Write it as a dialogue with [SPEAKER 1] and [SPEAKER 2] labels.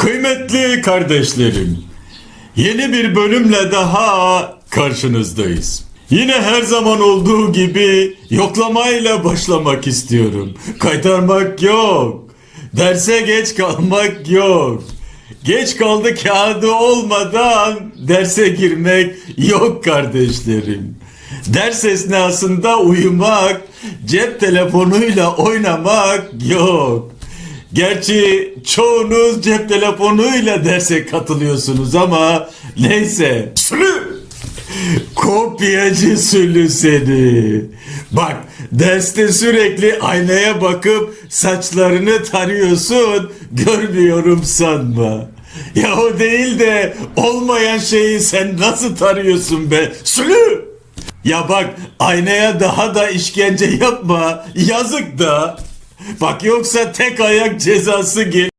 [SPEAKER 1] Kıymetli kardeşlerim, yeni bir bölümle daha karşınızdayız. Yine her zaman olduğu gibi yoklamayla başlamak istiyorum. Kaytarmak yok. Derse geç kalmak yok. Geç kaldı kağıdı olmadan derse girmek yok kardeşlerim. Ders esnasında uyumak, cep telefonuyla oynamak yok. Gerçi çoğunuz cep telefonuyla derse katılıyorsunuz ama neyse. Sülü! Kopyacı sülü seni. Bak derste sürekli aynaya bakıp saçlarını tarıyorsun görmüyorum sanma. Ya o değil de olmayan şeyi sen nasıl tarıyorsun be? Sülü! Ya bak aynaya daha da işkence yapma. Yazık da. Bak yoksa tek ayak cezası gelir.